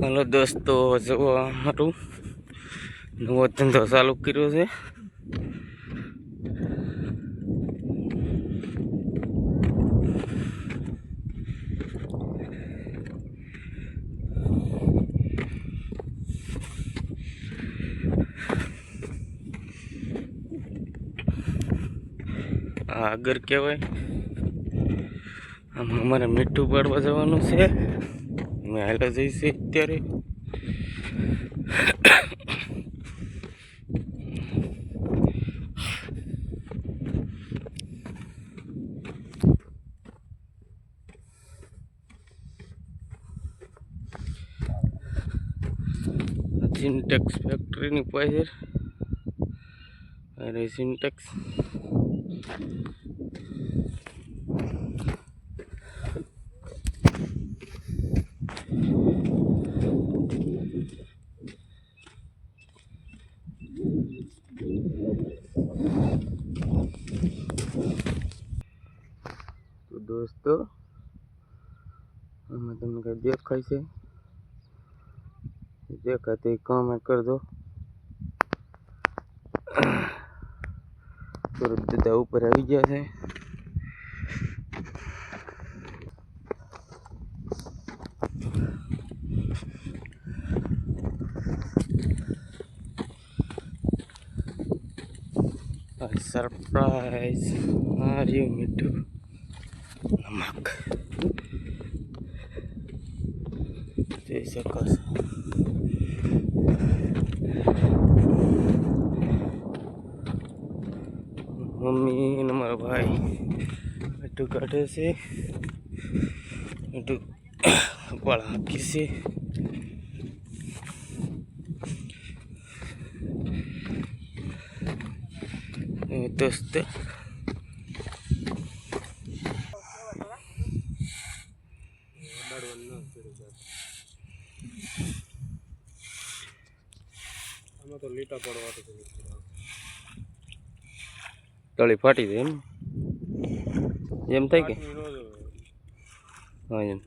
હાલો દોસ્તો જોવા મારું નવો ધંધો ચાલુ કર્યો છે. આગળ કહેવાય, આમાં અમારે મીઠું પાડવા જવાનું છે. અમે હાલા જઈશે અત્યારે. સિન્ટેક્સ ફેક્ટરીની પાસે અરે સિન્ટેક્સ દોસ્તો આમાં તમને કઈ દેખાય છે? દેખાય તો કમેન્ટ કરજો. દાદા ઉપર આવી ગયા છે. સરપ્રાઈઝ માર્યું મીઠું. નમક જોઈ શકો છો મમ્મી અને મારો ભાઈ મીઠું કાઢે છે મીઠું વાળ હાંકી છે એ દોસ્ત આમાં તો લીટા પડવા તો તળી ફાટી જાય એમ? એમ થાય કે? હા એમ.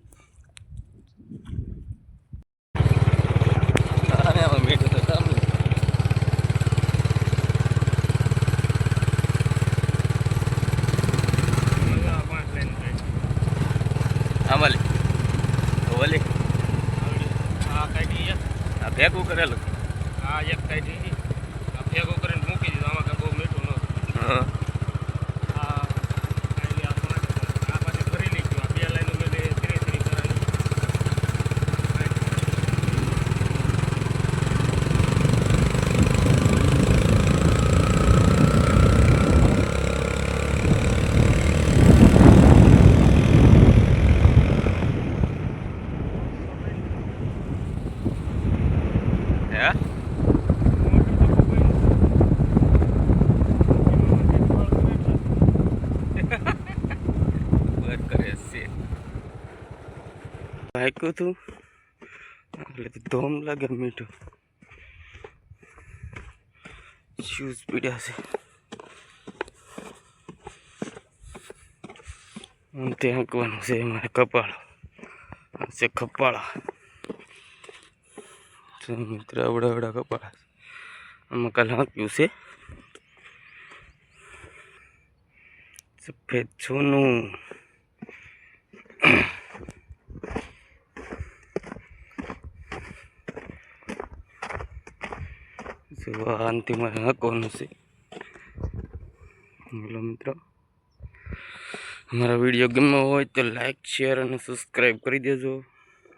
આમાં ઓલે આ ભેગું કરેલું. આ એક આ ભેગો કરીને મૂકી દીધો. આમાં કાંઈ બહુ મીઠું ન હા આ કાંઈ આ પાંચ આ પાછી ભરી લીધું આ બે લાઈનો મેં ત્રીસ ત્રીસ કરાવી હે બર કરે છે હાઈકું તું? એટલે તો ધોમ લાગે મીઠું. શૂઝ પીડ્યા છે. આમ તે હાંકવાનું છે મારે કપાળ. છે કપાળા. મિત્ર અવડા અવડા કપાળા આમાં કાલે હાંક્યું છે. સફેદ સોનું. અંતિમ હાંકવાનું છે બોલો મિત્રો. અમારા વીડિયો ગમ્યો હોય તો લાઈક શેર અને સબસ્ક્રાઈબ કરી દેજો.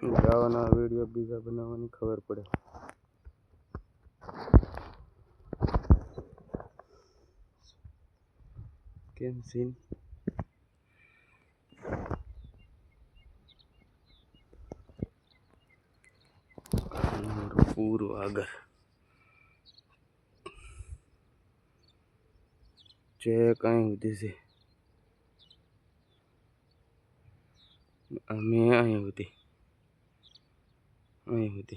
આવાના વીડિયો બીજા બનાવવાની ખબર પડે. કેમ સીન? પૂરું આગળ. જે કાંઈ સુધી છે. અમે અહીં સુધી. અહીં સુધી.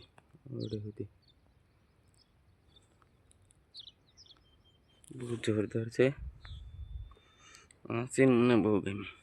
આવડે સુધી. બહુ જોરદાર છે. આ સીન મને બહુ ગમ્યું.